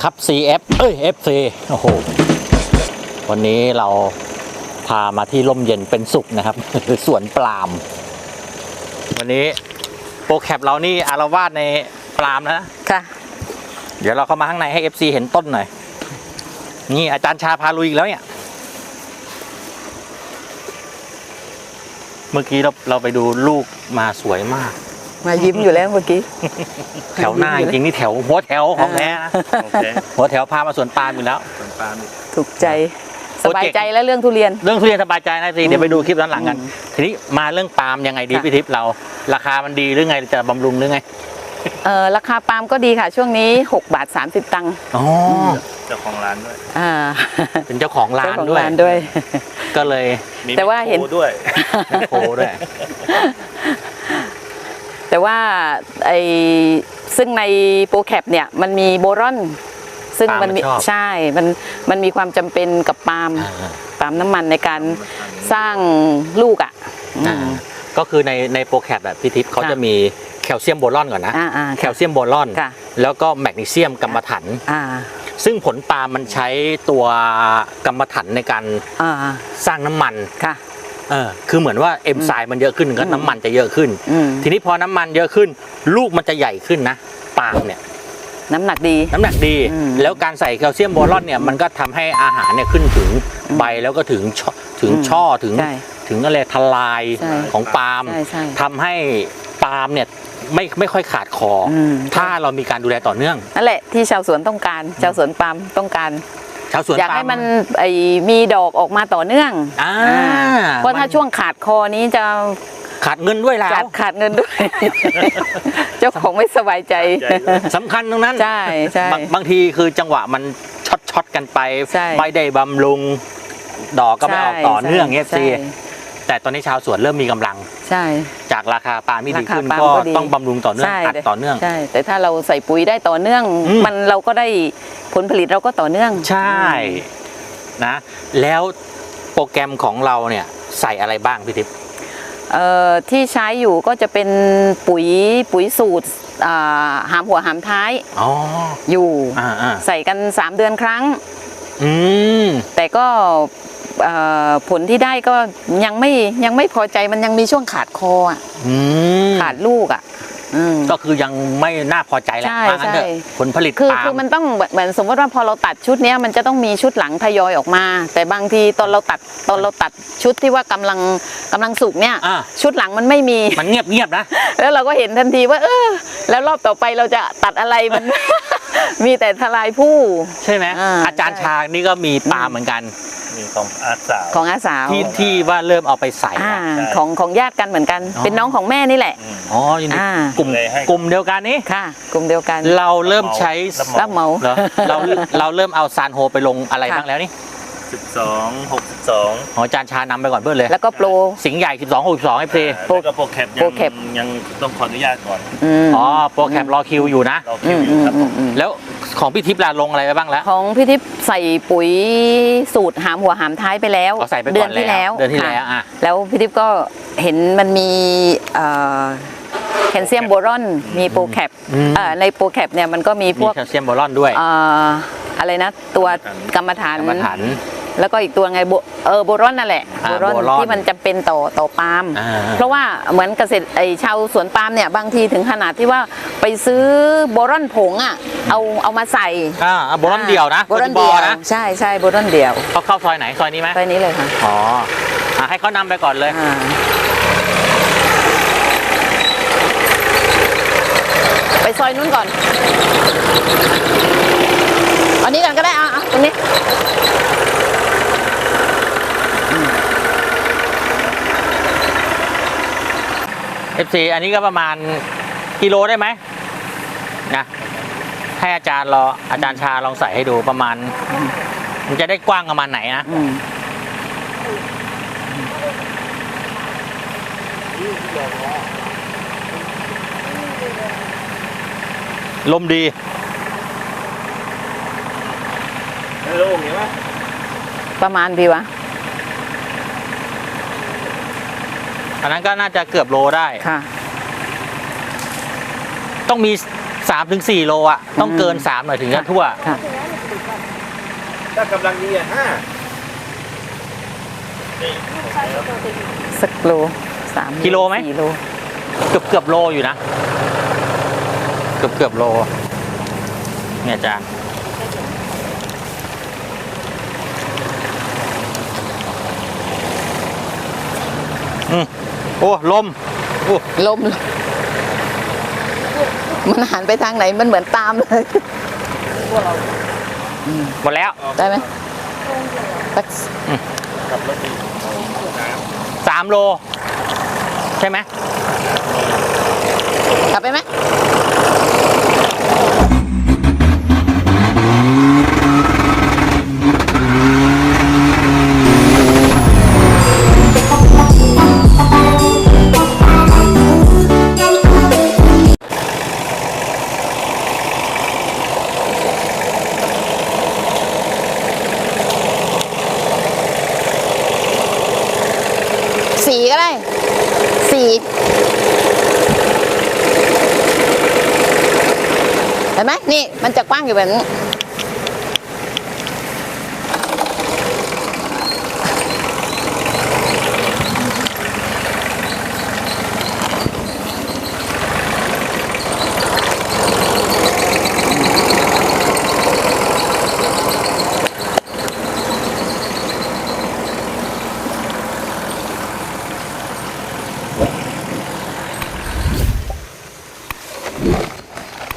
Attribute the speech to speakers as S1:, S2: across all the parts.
S1: ครับ CF เอ้ย FC โอ้โห วันนี้เราพามาที่ร่มเย็นเป็นสุขนะครับ สวนปาล์มวันนี้โปรแคปเรานี่อารวาสในปาล์มแล้วนะ
S2: ค่ะ
S1: เดี๋ยวเราเข้ามาข้างในให้ FC เห็นต้นหน่อย นี่อาจารย์ชาพาลุยอีกแล้วเนี่ย เมื่อกี้เราเราไปดูลูกมาสวยมาก
S2: มายิ้มอยู่แล้วเมื่อกี้
S1: แถวหน้าจริงๆนี่แถวหัวแถวของแท้นะ
S3: โอเค
S1: หัวแถวพามาสวนปาล์มอยู่แล้ว
S3: ส่วนปลาหมึก
S2: ถูกใจ
S1: โป
S2: ส
S1: รเจกต์
S2: บายใจแล้วเรื่องทุเรียน
S1: เรื่องทุเรียนสบายใจนะสิเดี๋ยวไปดูคลิปด้านหลังกัน
S2: อืม
S1: ทีนี้มาเรื่องปาล์มยังไงดี
S2: ค่ะ
S1: พี่ทิพย์เรา ราคามันดีหรือไงจะบำรุงหรือไง
S2: เอ่อราคาปาล์มก็ดีค่ะ ช่วงนี้6บาท30 ตังค์
S1: อ๋อ
S3: เจ้าของร้านด้วย
S2: อ่า
S1: เป็นเจ้าของร้า
S2: เจ้านของ
S1: ด้วย
S2: ร้านด้วย
S1: ก็เลย
S3: มี
S2: แต่ว่าเห็น
S3: แมคโครด้วย
S1: โคด้วย
S2: แต่ว่าไอซึ่งในโปรแคปเนี่ยมันมีโบรอน ซึ่ง
S1: ปาล์ม
S2: มันมี
S1: มันชอบ
S2: ใช่ มันมันมีความจำเป็นกับปาล์ม
S1: อ่า
S2: ปาล์มน้ำมันในการสร้างลูกอะอื
S1: อ่ามก็คือในในโปรแคปแบบพี่ทิพย์เขา
S2: ค่ะ
S1: จะมีแคลเซียมโบรอนก่อนนะ
S2: อ่าอ่า
S1: แคลเซียมโบรอน
S2: ค่ะ
S1: แล้วก็แมกนีเซียมกัมมันถัน
S2: อ่า
S1: ซึ่งผลปาล์มมันใช้ตัวกัมมันถันในการ
S2: อ่า
S1: สร้างน้ำมัน
S2: ค่ะ
S1: เออคือเหมือนว่าเอนไซม์มันเยอะขึ้นก็
S2: อืม
S1: น้ำมันจะเยอะขึ้น
S2: อืม
S1: ทีนี้พอน้ำมันเยอะขึ้น ลูกมันจะใหญ่ขึ้นนะปาล์มเนี่ย
S2: น้ำหนักดี
S1: น้ำหนักดี
S2: อืม
S1: แล้วการใส่แคลเซียมโบรอนเนี่ยมันก็ทำให้อาหารเนี่ยขึ้นถึงใบแล้วก็ถึงช่อถึง
S2: อืม
S1: ช่อถึง
S2: ใช่
S1: ถึงอะไรทลาย
S2: ใช่
S1: ของปาล์ม
S2: ใช่ใช่
S1: ทำให้ปาล์มเนี่ยไม่ไม่ค่อยขาดคออ
S2: ม
S1: ถ้าเรามีการดูแลต่อเนื่อง
S2: นั่นแหละที่ชาวสวนต้องการชาวสวนปาล์มต้องการ
S1: ชาวสวน
S2: อยาก
S1: ปาล์
S2: ให้มันไอมีดอกออกมาต่อเนื่อง
S1: อ่า
S2: อ่าเพราะถ้าช่วงขาดคอนี้จะ
S1: ขาดเงินด้วยแล้
S2: จั
S1: ว
S2: ดขาดเงินด้วย เจ้าของไม่สบายใจ
S3: ใจด้วย
S1: สำคัญตรงนั้น
S2: ใช่ใช่
S1: บางบางทีคือจังหวะมันช็อตช็อตกันไป
S2: ใช่
S1: ไม่ได้บำรุง ดอกก็ไม่ออกต่อเนื่องเงี้ย
S2: ใช่
S1: สิ แต่ตอนนี้ชาวสวนเริ่มมีกำลัง
S2: ใช่
S1: จากราคาปาล์มที่ดีขึ้น
S2: ราคาปาล์ม
S1: ก็
S2: ก็ดี
S1: ต้องบำรุงต่อเนื่อง
S2: ใช่
S1: อัดต่อเนื่อง
S2: ใช่แต่ถ้าเราใส่ปุ๋ยได้ต่อเนื่อง
S1: อืม
S2: มันเราก็ได้ผลผลิตเราก็ต่อเนื่อง
S1: ใช่นะแล้วโปรแกรมของเราเนี่ยใส่อะไรบ้างพี่ทิพย์
S2: เอ่อที่ใช้อยู่ก็จะเป็นปุ๋ยปุ๋ยสูตรอ่าหามหัวหามท้าย
S1: อ๋อ
S2: อยู่
S1: อ่าอ่า
S2: ใส่กัน 3 เดือนครั้ง
S1: อืม
S2: แต่ก็เอ่อ ผลที่ได้ก็ยังไม่ยังไม่พอใจมันยังมีช่วงขาดคออะ
S1: อืม
S2: ขาดลูกอะอืม
S1: ก็คือยังไม่น่าพอใจแหละ
S2: ใช่
S1: ว่างั้นเถอะ
S2: ใช่
S1: ผลผลิต
S2: คือ
S1: ปาล์
S2: คือมันต้องเหมือนสมมติว่าพอเราตัดชุดเนี้ยมันจะต้องมีชุดหลังทยอยออกมา แต่บางทีตอนเราตัดตอนเราตัดชุดที่ว่ากำลังกำลังสุกเนี่ย
S1: อะ
S2: ชุดหลังมันไม่มี
S1: มันเงียบเงียบๆนะ
S2: แล้วเราก็เห็นทันทีว่า เออ แล้วรอบต่อไปเราจะตัดอะไรมัน มีแต่ทลายผู้
S1: ใช่ไหม
S2: อ่า
S1: อาจารย์
S2: ใช่
S1: ชานี่ก็มีปาล์มเหมือนกัน
S3: มีของอาสาว
S2: ของอาสาว
S1: ที่ที่ว่าเริ่มเอาไปใส่
S2: อ่า
S1: อะ
S3: ใช่
S2: ของของญาติกันเหมือนกัน
S1: อ๋อ
S2: เป็นน้องของแม่นี่แหละ
S3: อืม
S1: อ๋ออยู่ใน
S2: อ่า
S1: กลุ่ม
S3: เลยให้
S1: กลุ่มเดียวกันนี้
S2: ค่ะ กลุ่มเดียวกัน
S1: เราเริ่มใช้
S3: รับเหมา
S2: รับเหมา
S1: เหรอเราเราเริ่มเอาซานโฮไปลงอะไร
S2: ค่ะ
S1: บ้างแล้วนี่
S3: สิบสองหกสิบสอง
S1: ของอาจารย์ชานำไปก่อนเพื่อนเลย
S2: แล้วก็โปร
S1: สิงห์ใหญ่ 12 62ให้เพล
S2: โปร
S3: แล้วก็โปรแคปยั
S2: โปร
S3: ง
S2: แคป
S3: ยังต้องขออนุญาตก่อน
S2: อืม
S1: อ๋อ โปรแกรมรอคิวอยู่นะ
S3: เรา
S2: อื
S3: คิว
S2: ม
S3: อยู่
S2: อืม
S3: ครับ
S2: อื
S3: ผม
S2: มอืม
S1: แล้ว ของพี่ทิพย์ลาลงอะไรไปบ้างแล้ว
S2: ของพี่ทิพย์ใส่ปุ๋ยสูตรหามหัวหามท้ายไปแล้ว
S1: เอาใส่ไป
S2: เดื
S1: ก่อน
S2: ที่
S1: แล้
S2: แล้วว
S1: เดือนที่
S2: ค่ะ
S1: แล้วอะ
S2: แล้วพี่ทิพย์ก็เห็นมันมีเอ่อแคลเซียมโบรอนมีโปรแคป
S1: อืม
S2: เอ่อในโปรแคปเนี่ยมันก็มีพ
S1: มี
S2: วก
S1: แคลเซียมโบรอนด้วย
S2: เอ่ออะไรนะตัวกรรมฐาน
S1: กรรมฐาน
S2: แล้วก็อีกตัวไงโบเออโบรอนนั่นแหละ
S1: อ่า
S2: โบรอน
S1: โบรอน
S2: ที่มันจำเป็นต่อต่อปาล์ม
S1: อ่า
S2: เพราะว่าเหมือนเกษตรไอชาวสวนปาล์มเนี่ยบางทีถึงขนาดที่ว่าไปซื้อโบรอนผงอะเอาเอามาใส่
S1: อ่าอะโบรอนเดียวนะ
S2: โบรอน
S1: บอ
S2: เดียว
S1: นะ
S2: ใช่ใช่โบรอนเดียว
S1: เขาเข้าซอยไหนซอยนี้ไหม
S2: ไปนี้เลยค่ะ
S1: อ๋ออะให้เขานำไปก่อนเลย
S2: อ่าไปซอยนู้นก่อนอันนี้กันก็ได้อะอะตรงนี้
S1: เอฟซีอันนี้ก็ประมาณกิโลได้ไหมนะให้อาจารย์รออาจารย์ชาลองใส่ให้ดูประมาณ มันจะได้กว้างประมาณไหนนะลมดี
S3: ไม่รู้เห็นไหม
S2: ประมาณดีวะ
S1: อันนั้นก็น่าจะเกือบโลได้
S2: ค่ะ
S1: ต้องมีสามถึงสี่โลอะ ต้องเกินสามหน่อยถึงจะทั่ว
S2: ค่ะ
S3: ถ้ากำลังดีอะห้านี่
S2: สักโลสาม
S1: กิโลไหม
S2: สี่โล
S1: เกือบเกือบโลอยู่นะ เกือบเกือบโล เนี่ยอาจารย์ โอ้ลมโอ้
S2: ลม มันหันไปทางไหนมันเหมือนตามเลย
S1: หมดแล้ว
S2: ได้ไหมสัก
S3: ขับรถดีน้
S1: สามโล ใช่ไหม
S2: กลับไปไหม อยู่แบบนี้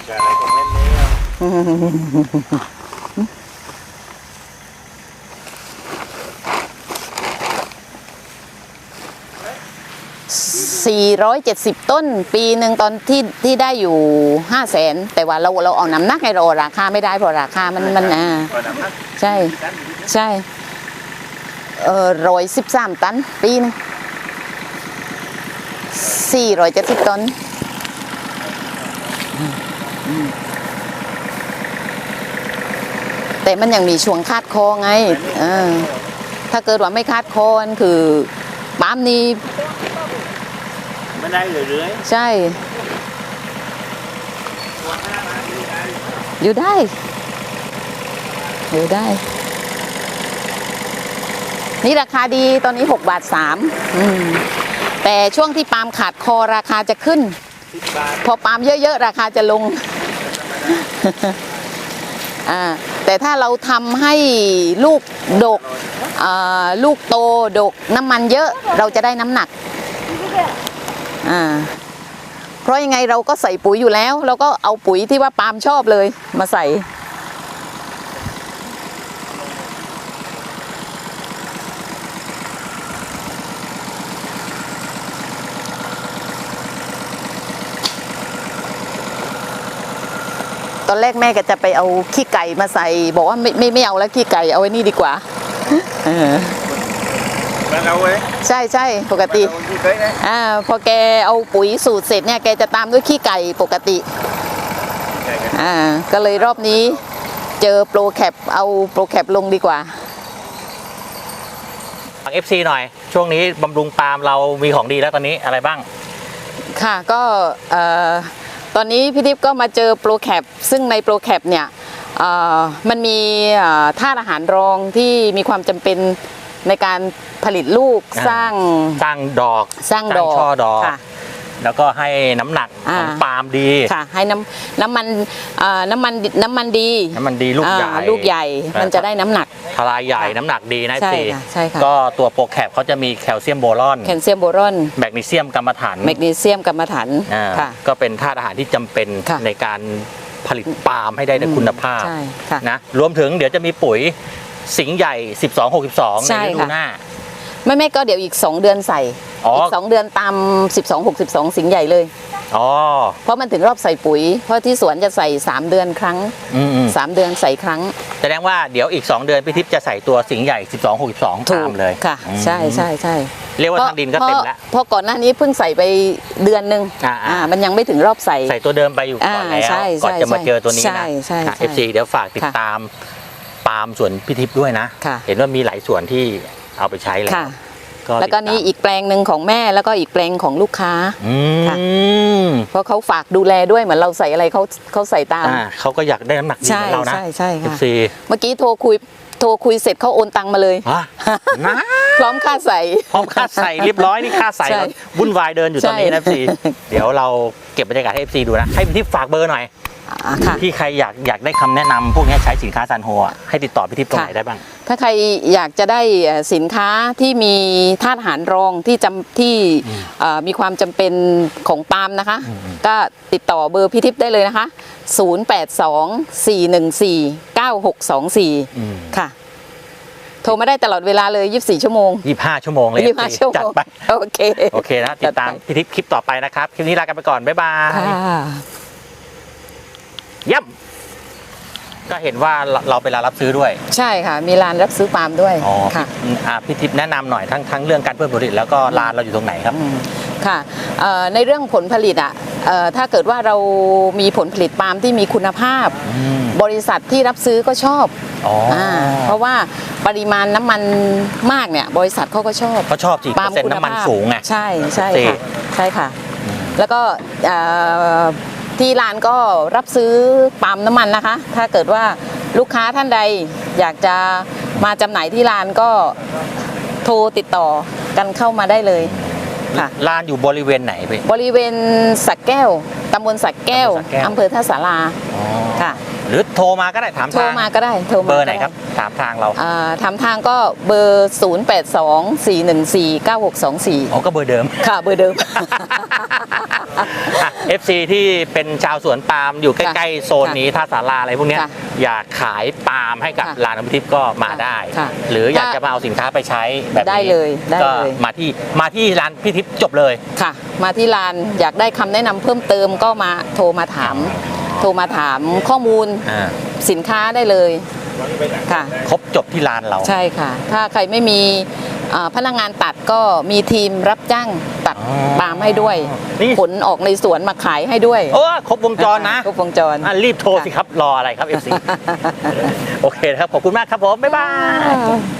S2: ำ
S3: จะอะไรของเล่นนี้
S2: 470 ต้น ปีหนึ่งตอนที่ที่ได้อยู่5 0 0แสนแต่ว่าเราเราเอาน้ำหนักให้เราราคาไม่ได้เพราะราคามันมันอ่า
S3: ก่อนน้ำหนัก
S2: ใช่
S3: กันอยู่ที่
S2: ใช่เออร้อยสิบสามตัน ปีหนึงสี่ร้อยเจ็ดสิบตัน แต่มันยังมีช่วงคาดคอไงเออถ้าเกิดว่าไม่คาดคอนั่นคือปาล์มนี้
S3: ไม่ได้เรื่อย
S2: ใช่อยู่ได้อยู่ได้ นี่ราคาดีตอนนี้6บาท3อืมแต่ช่วงที่ปาล์มขาดคอราคาจะขึ้น
S3: ๆสิบบาท
S2: พอปาล์มเยอะๆ ราคาจะลงอ่า แต่ถ้าเราทำให้ลูกดกลูกโตดกน้ำมันเยอะเราจะได้น้ำหนักอ่าเพราะยังไงเราก็ใส่ปุ๋ยอยู่แล้ว เราก็เอาปุ๋ยที่ว่าปาล์มชอบเลยมาใส่ ตอนแรกแม่ก็จะไปเอาขี้ไก่มาใส่ บอกว่าไม่ไม่ไม่เอาแล้วขี้ไก่เอาไว้นี่ดีกว่าเออ
S3: แล้วเราเว้ย
S2: ใช่ใช่ปกติ
S3: เราที่เคยนะ
S2: อ่าพอแกเอาปุ๋ยสูตรเสร็จเนี่ยแกจะตามด้วยขี้ไก่ปกติ
S3: ใช่ครับ
S2: อ่าก็เลยรอบนี้เจอโปรแคปเอาโปรแคปลงดีกว่า
S1: ฝาก FC หน่อย ช่วงนี้บำรุงปาล์มเรามีของดีแล้วตอนนี้อะไรบ้าง
S2: ค่ะก็เอ่อ ตอนนี้พี่ทิพย์ก็มาเจอโปรแคปซึ่งในโปรแคปเนี่ยเอ่อมันมีเอ่อธาตุอาหารรองที่มีความจำเป็นในการผลิตลูก
S1: อ่า
S2: สร้าง
S1: สร้างดอก
S2: สร้างดอก
S1: ช่อดอก
S2: ค่ะ
S1: แล้วก็ให้น้ำหนักของ
S2: อ่า
S1: ปาล์มดี
S2: ค่ะ ให้น้ำน้ำมันเอ่อน้ำมันน้ำมันดี
S1: น้ำมันดีลูกใหญ่
S2: อ่าลูกใหญ่มันจะได้น้ำหนัก
S1: ท ลายใหญ่
S2: ค่ะ
S1: น้ำหนักดีนะ
S2: ใช่
S1: สิ
S2: ค่ะใช่ค่ะ
S1: ก็ตัวโปรแคปเขาจะมีแคลเซียมโบรอน
S2: แคลเซียมโบรอน
S1: แมกนีเซียมกรรมฐาน
S2: แมกนีเซียมกรรมฐาน
S1: อ่า
S2: ค่ะ
S1: ก็เป็นธาตุอาหารที่จำเป็น
S2: ค่ะ
S1: ในการผลิตปาล์มให้ได้ในคุณภาพ
S2: ใช่ค่ะ
S1: นะรวมถึงเดี๋ยวจะมีปุ๋ยสิงห์ใหญ่ 12 62
S2: ใช่
S1: ในฤดู
S2: ค่ะ
S1: หน้า
S2: ไม่ไม่ก็เดี๋ยวอีก 2 เดือนใส่
S1: อ๋ออี
S2: ก2เดือนตาม12 62 สิงห์ใหญ่เลย
S1: อ๋อ
S2: เพราะมันถึงรอบใส่ปุ๋ย เพราะที่สวนจะใส่ 3 เดือนครั้ง
S1: อืม
S2: 3เดือนใส่ครั้ง
S1: ๆแสดงว่าเดี๋ยวอีก 2 เดือนพี่ทิพย์จะใส่ตัวสิงห์ใหญ่ 12 62
S2: ถู
S1: ตากมเลย
S2: ค่ะ
S1: อืม
S2: ใช่ใช่ใช่
S1: เรียกว่าทางดินก็เต็มแล้ว
S2: เพราะก่อนหน้านี้เพิ่งใส่ไปเดือนหนึ่ง
S1: อ่าๆ
S2: อ่ามันยังไม่ถึงรอบใส่
S1: ใส่ตัวเดิมไปอยู่ก่อน
S2: อ่า
S1: แล้ว
S2: ใช่
S1: ก่อน
S2: ใช่
S1: จะมาเจอตัวนี้
S2: ใช่
S1: นะ
S2: ใช่
S1: ค่ะ
S2: ใช่
S1: FC เดี๋ยวฝากติด
S2: ค่ะ
S1: ตามปาล์มสวนพิทิพย์ด้วยนะ
S2: ค่ะ
S1: เห็นว่ามีหลายส่วนที่เอาไปใช้แล้ว
S2: ค่ะ
S1: กก็
S2: แล้วก็
S1: ติดตาม
S2: นี่อีกแปลงหนึ่งของแม่แล้วก็อีกแปลงของลูกค้า
S1: อื
S2: ค่ะ
S1: ม
S2: เพราะเขาฝากดูแลด้วยเหมือนเราใส่อะไรเขาเขาใส่ตาม
S1: อ่าเขาก็อยากได้น้ำหนักดี
S2: ใช่
S1: เหมือนเรานะ
S2: ใช่ใช่ค่ะ
S1: FC
S2: เมื่อกี้โทรคุยโทรคุยเสร็จเขาโอนตังมาเลย
S1: ฮะนะ
S2: พร้อมค่าใส่
S1: พร้อมค่าใส่เรียบร้อยนี่ค่าใส่
S2: ใช่
S1: วุ่นวายเดินอยู่ตอนนี้นะ
S2: ใช่
S1: FC เดี๋ยวเราเก็บบรรยากาศให้ FC ดูนะ ให้พี่ทิพย์ฝากเบอร์หน่อย
S2: อ่าค่ะ
S1: ที่ใครอยากอยากได้คำแนะนำพวกนี้ใช้สินค้าซันโฮอะให้ติดต่อพี่ทิพย์ตรงไหน
S2: ค่ะ
S1: ได้บ้าง
S2: ถ้าใครอยากจะได้เอ่อสินค้าที่มีธาตุอาหารรองที่จำที่เอ่อมีความจำเป็นของปาล์มนะคะ ก็ติดต่อเบอร์พี่ทิพย์ได้เลยนะคะ 0824149624
S1: อืม
S2: ค่ะ โทรมาได้ตลอดเวลาเลย 24 ชั่วโมง
S1: 25 ชั่วโมงเลย
S2: 25
S1: FC
S2: ชั่วโม
S1: จัด
S2: ง
S1: ไป
S2: โอเค
S1: โอเคนะ ติดตาม
S2: จัดไป
S1: พี่ทิพย์คลิปต่อไปนะครับ คลิปนี้ลากันไปก่อน บ๊ายบาย
S2: ค่ะ
S1: เย่ำ ก็เห็นว่าเราเราไปร้านรับซื้อด้วย
S2: ใช่ค่ะ มีร้านรับซื้อปาล์มด้วย
S1: อ๋อ
S2: ค่ะ
S1: พี่อ่าพี่ทิพย์แนะนำหน่อยทั้งทั้งเรื่องการเพิ่มผลผลิตแล้วก็ร้านเราอยู่ตรงไหนครับ
S2: อืมค่ะเอ่อในเรื่องผลผลิตอะเอ่อถ้าเกิดว่าเรามีผลผลิตปาล์มที่มีคุณภาพ
S1: อืม
S2: บริษัทที่รับซื้อก็ชอบ
S1: อ๋ออา
S2: เพราะว่าปริมาณน้ำมันมากเนี่ย บริษัทเขาก็ชอบ
S1: เขาชอบสิเปอร์เซ็นต์น้ำมันสูงไง
S2: ใช่ใช่
S1: เจ
S2: ค่ะใช่ค่ะ แล้วก็เอ่อ ที่ร้านก็รับซื้อปาล์มน้ำมันนะคะ ถ้าเกิดว่าลูกค้าท่านใดอยากจะมาจำหน่ายที่ร้านก็โทรติดต่อกันเข้ามาได้เลยค่ะ
S1: ร้านอยู่บริเวณไหนพี่
S2: บริเวณสักแก้วตำบลสักแก้ว
S1: ตำบลสระแก้ว
S2: อำเภอท่าสารา
S1: อ๋อ
S2: ค่ะ
S1: หรือโทรมาก็ได้ถาม
S2: โทร
S1: ทาง
S2: มาก็ได้โทรมา
S1: เบอร์ไหน
S2: ก็ด้
S1: ครับถามทางเรา
S2: อ่าทำทางก็เบอร์ 0 8 2 4 1 4 9 6 2
S1: อ๋อก็เบอร์เดิม
S2: 4ค่ะเบอร์เดิม
S1: เอฟซีที่เป็นชาวสวนปาล์มอยู่ใก
S2: ค่ะ
S1: ล้ๆโซนนี้ท่าสาราอะไรพวกเนี้ย
S2: ค่ะ
S1: อยากขายปาล์มให้กับ
S2: ค่ะ
S1: ร้านน้ำทิพย์ก็มาได้
S2: ค่ะ
S1: หรืออยาก
S2: ถ้า
S1: จะมาเอาสินค้าไปใช้แบบนี้
S2: ได้เลยได้
S1: ก็
S2: เลย
S1: มาที่มาที่ร้านพี่ทิพย์จบเลย
S2: ค่ะ มาที่ร้านอยากได้คำแนะนำเพิ่มเติมก็มาโทรมาถาม โทรมาถามข้อมูล
S1: อ่า
S2: สินค้าได้เลยค่ะ
S1: ครบจบที่ร้านเรา
S2: ใช่ค่ะ ถ้าใครไม่มีอ่าพนักงานตัดก็มีทีมรับจ้างตัด
S1: อ๋อ
S2: ปาล์มให้ด้วย
S1: นี่
S2: ผลออกในสวนมาขายให้ด้วย
S1: โอ้ครบวงจรนะ
S2: ครบวงจร
S1: อะรีบโทรสิครับ รออะไรครับ FC โอเคนะครับ ขอบคุณมากครับผม บ๊ายบาย